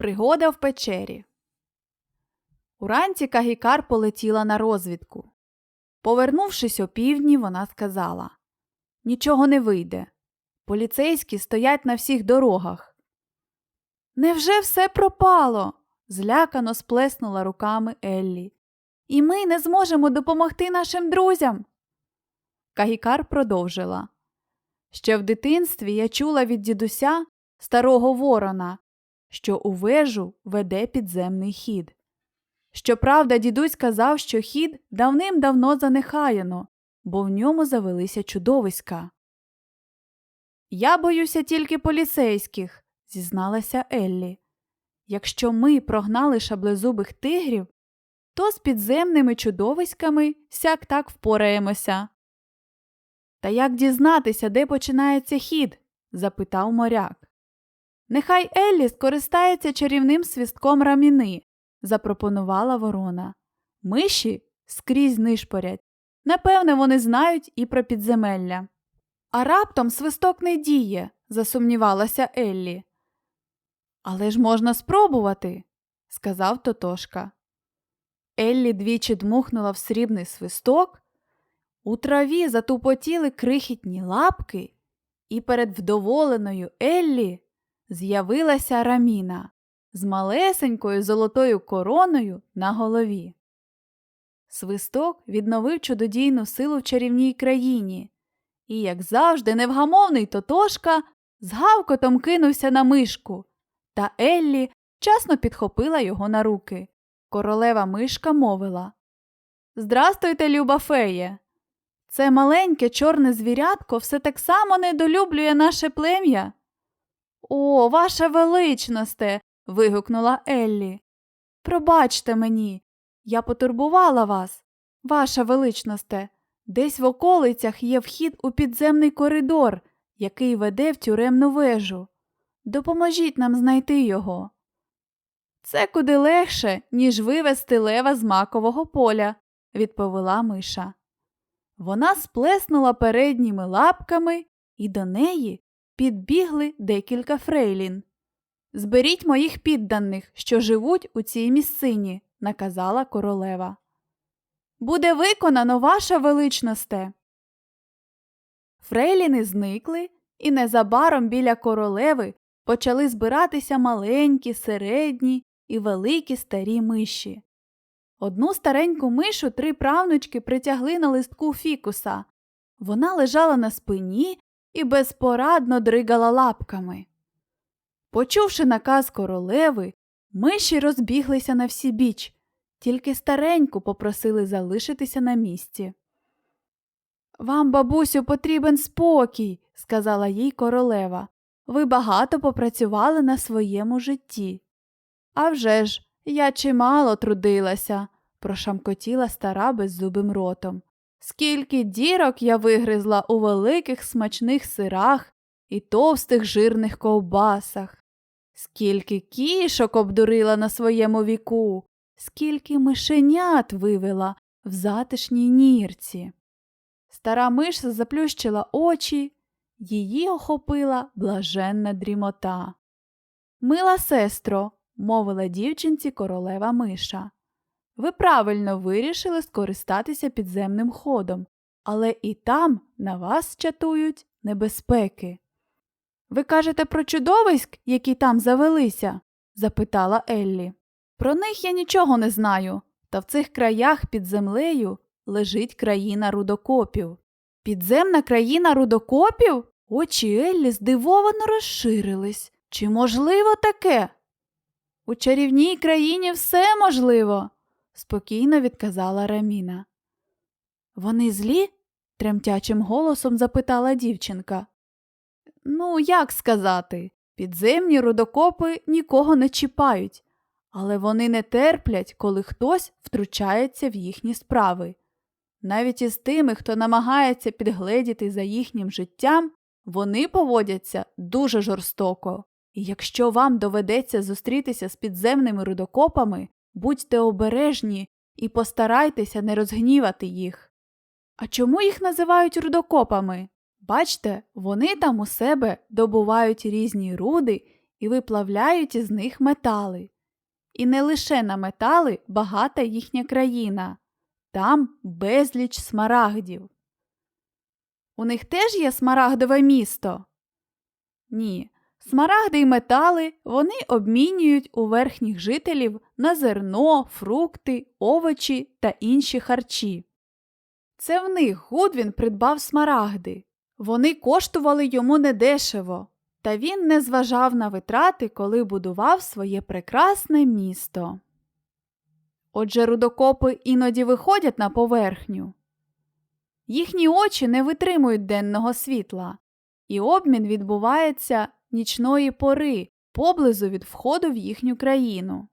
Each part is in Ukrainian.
Пригода в печері. Уранці Кагікар полетіла на розвідку. Повернувшись опівдні, вона сказала Нічого не вийде. Поліцейські стоять на всіх дорогах. Невже все пропало? злякано сплеснула руками Еллі. І ми не зможемо допомогти нашим друзям. Кагікар продовжила. Ще в дитинстві я чула від дідуся старого ворона, що у вежу веде підземний хід. Щоправда, дідусь казав, що хід давним-давно занехаяно, бо в ньому завелися чудовиська. Я боюся тільки поліцейських, зізналася Еллі. Якщо ми прогнали шаблезубих тигрів, то з підземними чудовиськами сяк так впораємося. Та як дізнатися, де починається хід? запитав моряк. Нехай Еллі скористається чарівним свістком раміни, запропонувала ворона. Миші скрізь нишпорять. Напевне, вони знають і про підземелля. А раптом свисток не діє, засумнівалася Еллі. Але ж можна спробувати, сказав Тотошка. Еллі двічі дмухнула в срібний свисток, у траві затупотіли крихітні лапки, і перед вдоволеною Еллі з'явилася раміна з малесенькою золотою короною на голові. Свисток відновив чудодійну силу в чарівній країні, і, як завжди, невгамовний Тотошка з гавкотом кинувся на мишку, та Еллі вчасно підхопила його на руки. Королева мишка мовила Здрастуйте, люба феє! Це маленьке чорне звірятко все так само недолюблює наше плем'я. О, ваша величносте. вигукнула Еллі. Пробачте мені, я потурбувала вас, ваша величносте. Десь в околицях є вхід у підземний коридор, який веде в тюремну вежу. Допоможіть нам знайти його. Це куди легше, ніж вивести лева з макового поля, відповіла миша. Вона сплеснула передніми лапками, і до неї підбігли декілька фрейлін. Зберіть моїх підданих, що живуть у цій місцині, наказала королева. Буде виконано ваша величносте. Фрейліни зникли, і незабаром біля королеви почали збиратися маленькі, середні і великі старі миші. Одну стареньку мишу три правнучки притягли на листку фікуса. Вона лежала на спині і безпорадно дригала лапками. Почувши наказ королеви, миші розбіглися на всі біч, тільки стареньку попросили залишитися на місці. Вам, бабусю, потрібен спокій, сказала їй королева. Ви багато попрацювали на своєму житті. «А вже ж, я чимало трудилася, прошамкотіла стара беззубим ротом. Скільки дірок я вигризла у великих смачних сирах і товстих жирних ковбасах, скільки кішок обдурила на своєму віку, скільки мишенят вивела в затишній нірці. Стара миш заплющила очі, її охопила блаженна дрімота. Мила сестро, мовила дівчинці королева миша. Ви правильно вирішили скористатися підземним ходом, але і там на вас чатують небезпеки. Ви кажете про чудовиськ, які там завелися? запитала Еллі. Про них я нічого не знаю, та в цих краях під землею лежить країна рудокопів. Підземна країна рудокопів? Очі Еллі здивовано розширились. Чи можливо таке? У чарівній країні все можливо, спокійно відказала Раміна. Вони злі? тремтячим голосом запитала дівчинка. Ну, як сказати, підземні рудокопи нікого не чіпають, але вони не терплять, коли хтось втручається в їхні справи. Навіть із тими, хто намагається підгледіти за їхнім життям, вони поводяться дуже жорстоко. І якщо вам доведеться зустрітися з підземними рудокопами, будьте обережні і постарайтеся не розгнівати їх. А чому їх називають рудокопами? Бачте, вони там у себе добувають різні руди і виплавляють із них метали. І не лише на метали багата їхня країна, там безліч смарагдів. У них теж є смарагдове місто? Ні. Смарагди й метали вони обмінюють у верхніх жителів на зерно, фрукти, овочі та інші харчі. Це в них Гудвін придбав смарагди. Вони коштували йому недешево, та він не зважав на витрати, коли будував своє прекрасне місто. Отже, рудокопи іноді виходять на поверхню. Їхні очі не витримують денного світла, і обмін відбувається нічної пори поблизу від входу в їхню країну.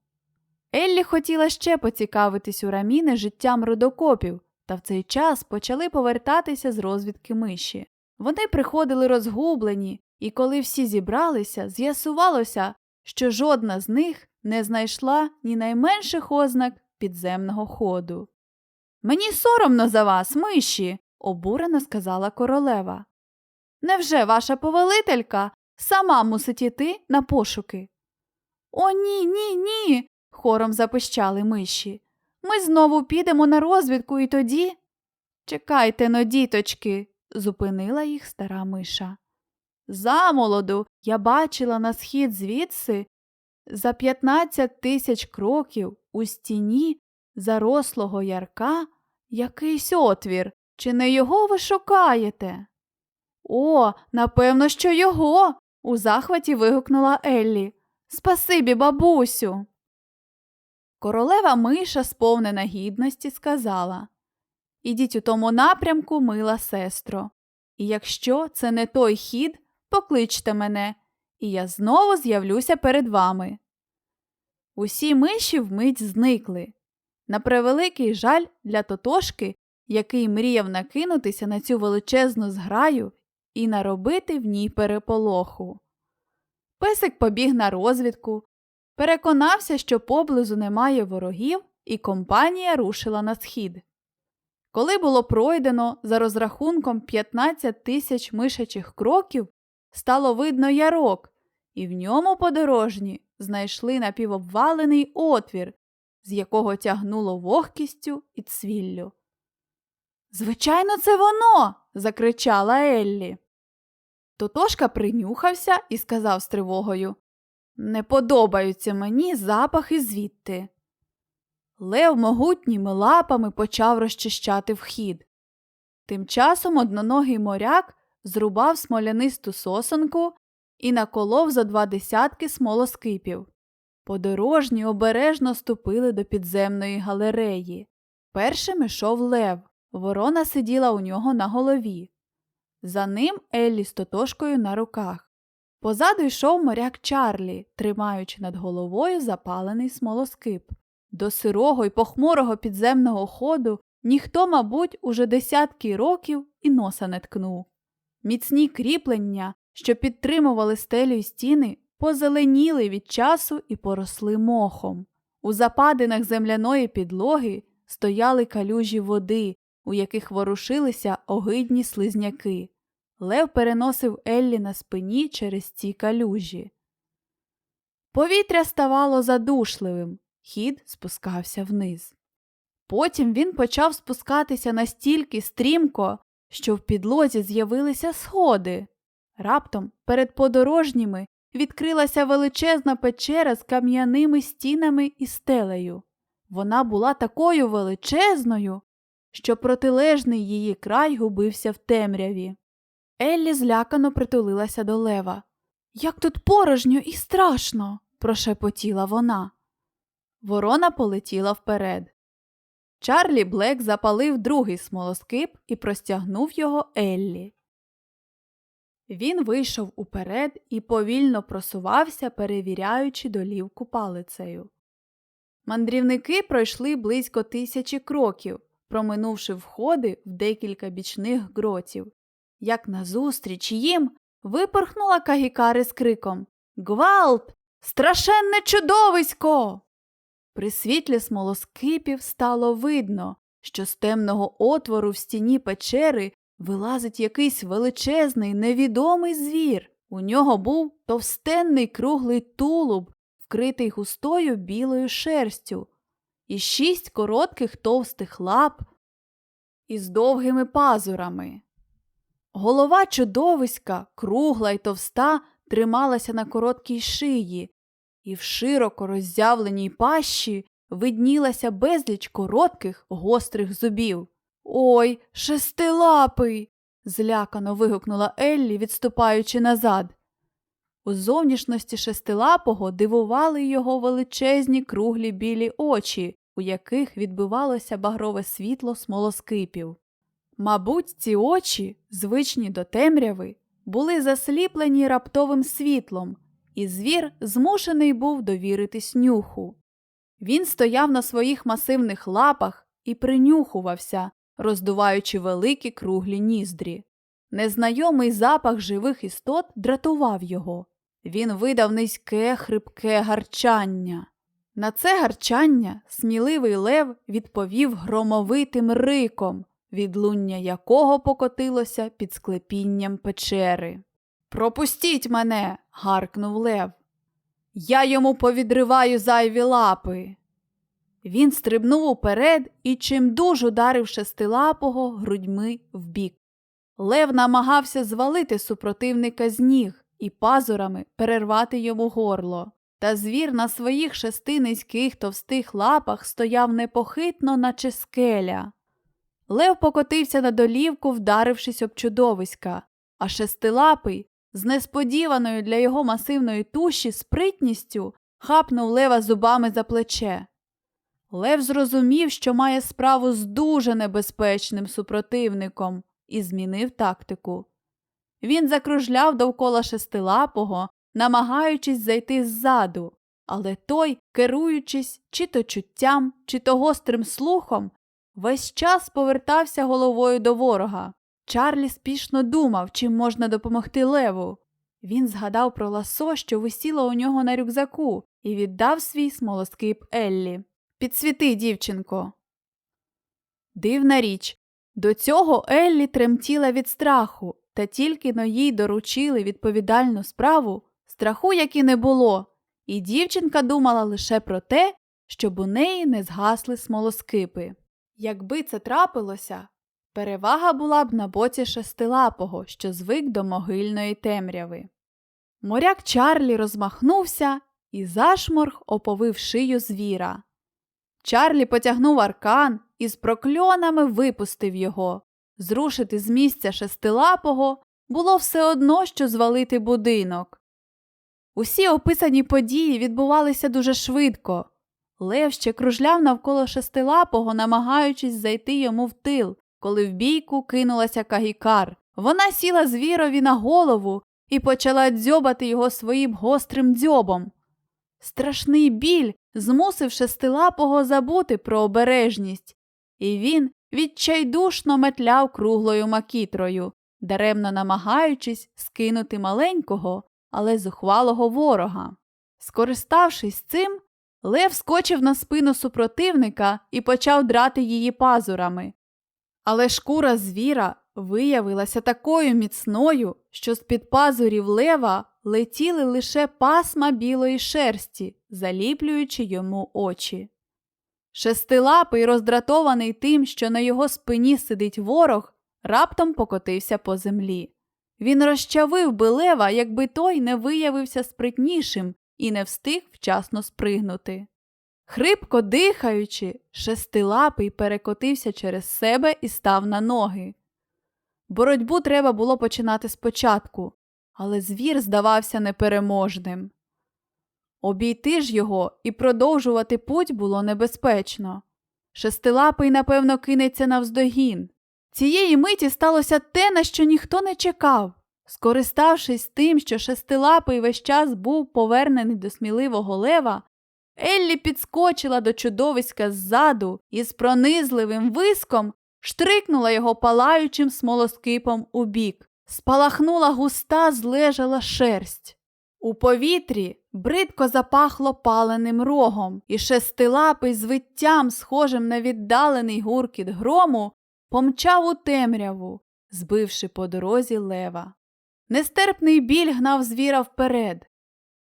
Еллі хотіла ще поцікавитись у раміни життям рудокопів, та в цей час почали повертатися з розвідки миші. Вони приходили розгублені, і коли всі зібралися, з'ясувалося, що жодна з них не знайшла ні найменших ознак підземного ходу. Мені соромно за вас, миші, обурено сказала королева. Невже ваша повелителька сама мусить іти на пошуки? О, ні, ні, ні. хором запищали миші. Ми знову підемо на розвідку і тоді. Чекайте но, діточки, зупинила їх стара миша. Замолоду я бачила на схід звідси за 15 тисяч кроків у стіні зарослого ярка якийсь отвір. Чи не його ви шукаєте? О, напевно, що його. У захваті вигукнула Еллі. Спасибі, бабусю. Королева миша, сповнена гідності, сказала Ідіть у тому напрямку, мила сестро. І якщо це не той хід, покличте мене, і я знову з'явлюся перед вами. Усі миші вмить зникли. На превеликий жаль для Тотошки, який мріяв накинутися на цю величезну зграю і наробити в ній переполоху. Песик побіг на розвідку, переконався, що поблизу немає ворогів, і компанія рушила на схід. Коли було пройдено за розрахунком 15 тисяч мишачих кроків, стало видно ярок, і в ньому подорожні знайшли напівобвалений отвір, з якого тягнуло вогкістю і цвіллю. Звичайно, це воно. закричала Еллі. Тотошка принюхався і сказав з тривогою Не подобаються мені запахи звідти. Лев могутніми лапами почав розчищати вхід. Тим часом одноногий моряк зрубав смолянисту сосонку і наколов за два десятки смолоскипів. Подорожні обережно ступили до підземної галереї. Першим ішов лев. Ворона сиділа у нього на голові. За ним Еллі з тотошкою на руках. Позаду йшов моряк Чарлі, тримаючи над головою запалений смолоскип. До сирого й похмурого підземного ходу ніхто, мабуть, уже десятки років і носа не ткнув. Міцні кріплення, що підтримували стелю й стіни, позеленіли від часу і поросли мохом. У западинах земляної підлоги стояли калюжі води, у яких ворушилися огидні слизняки. Лев переносив Еллі на спині через ці калюжі. Повітря ставало задушливим, хід спускався вниз. Потім він почав спускатися настільки стрімко, що в підлозі з'явилися сходи. Раптом перед подорожніми відкрилася величезна печера з кам'яними стінами і стелею. Вона була такою величезною, що протилежний її край губився в темряві. Еллі злякано притулилася до лева. Як тут порожньо і страшно, прошепотіла вона. Ворона полетіла вперед. Чарлі Блек запалив другий смолоскип і простягнув його Еллі. Він вийшов уперед і повільно просувався, перевіряючи долівку палицею. Мандрівники пройшли близько тисячі кроків, проминувши входи в декілька бічних гротів. Як назустріч їм випорхнула Кагікари з криком Гвалт! Страшенне чудовисько! При світлі смолоскипів стало видно, що з темного отвору в стіні печери вилазить якийсь величезний невідомий звір. У нього був товстенний круглий тулуб, вкритий густою білою шерстю, і шість коротких товстих лап із довгими пазурами. Голова чудовиська, кругла й товста, трималася на короткій шиї, і в широко роззявленій пащі виднілася безліч коротких гострих зубів. Ой, шестилапий. злякано вигукнула Еллі, відступаючи назад. У зовнішності шестилапого дивували його величезні круглі білі очі, у яких відбивалося багрове світло смолоскипів. Мабуть, ці очі, звичні до темряви, були засліплені раптовим світлом, і звір змушений був довіритись нюху. Він стояв на своїх масивних лапах і принюхувався, роздуваючи великі круглі ніздрі. Незнайомий запах живих істот дратував його. Він видав низьке, хрипке гарчання. На це гарчання сміливий лев відповів громовитим риком, відлуння якого покотилося під склепінням печери. Пропустіть мене. гаркнув лев. Я йому повідриваю зайві лапи. Він стрибнув уперед і чимдуж ударив шестилапого грудьми вбік. Лев намагався звалити супротивника з ніг і пазурами перервати йому горло. Та звір на своїх шести низьких товстих лапах стояв непохитно, наче скеля. Лев покотився на долівку, вдарившись об чудовиська, а шестилапий, з несподіваною для його масивної туші спритністю, хапнув лева зубами за плече. Лев зрозумів, що має справу з дуже небезпечним супротивником, і змінив тактику. Він закружляв довкола шестилапого, намагаючись зайти ззаду, але той, керуючись чи то чуттям, чи то гострим слухом, весь час повертався головою до ворога. Чарлі спішно думав, чим можна допомогти леву. Він згадав про ласо, що висіло у нього на рюкзаку, і віддав свій смолоскип Еллі. Підсвіти, дівчинко. Дивна річ. До цього Еллі тремтіла від страху, та тільки но їй доручили відповідальну справу, страху як і не було, і дівчинка думала лише про те, щоб у неї не згасли смолоскипи. Якби це трапилося, перевага була б на боці шестилапого, що звик до могильної темряви. Моряк Чарлі розмахнувся і зашморг оповив шию звіра. Чарлі потягнув аркан і з прокльонами випустив його. Зрушити з місця шестилапого було все одно, що звалити будинок. Усі описані події відбувалися дуже швидко. Лев ще кружляв навколо шестилапого, намагаючись зайти йому в тил, коли в бійку кинулася кагікар. Вона сіла звірові на голову і почала дзьобати його своїм гострим дзьобом. Страшний біль змусив шестилапого забути про обережність, і він відчайдушно метляв круглою макітрою, даремно намагаючись скинути маленького, але зухвалого ворога. Скориставшись цим, Лев скочив на спину супротивника і почав драти її пазурами. Але шкура звіра виявилася такою міцною, що з-під пазурів лева летіли лише пасма білої шерсті, заліплюючи йому очі. Шестилапий, роздратований тим, що на його спині сидить ворог, раптом покотився по землі. Він розчавив би лева, якби той не виявився спритнішим і не встиг вчасно спригнути. Хрипко дихаючи, шестилапий перекотився через себе і став на ноги. Боротьбу треба було починати спочатку, але звір здавався непереможним. Обійти ж його і продовжувати путь було небезпечно. Шестилапий, напевно, кинеться навздогін. Цієї миті сталося те, на що ніхто не чекав. Скориставшись тим, що шестилапий весь час був повернений до сміливого лева, Еллі підскочила до чудовиська ззаду і з пронизливим виском штрикнула його палаючим смолоскипом у бік. Спалахнула густа, злежала шерсть. У повітрі бридко запахло паленим рогом, і шестилапий з виттям, схожим на віддалений гуркіт грому, помчав у темряву, збивши по дорозі лева. Нестерпний біль гнав звіра вперед.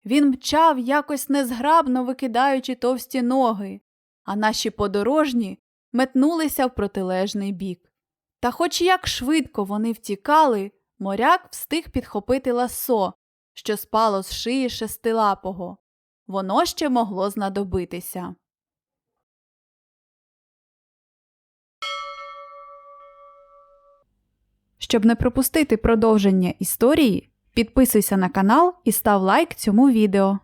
Він мчав, якось незграбно викидаючи товсті ноги, а наші подорожні метнулися в протилежний бік. Та хоч як швидко вони втікали, моряк встиг підхопити ласо, що спало з шиї шестилапого. Воно ще могло знадобитися. Щоб не пропустити продовження історії, підписуйся на канал і став лайк цьому відео.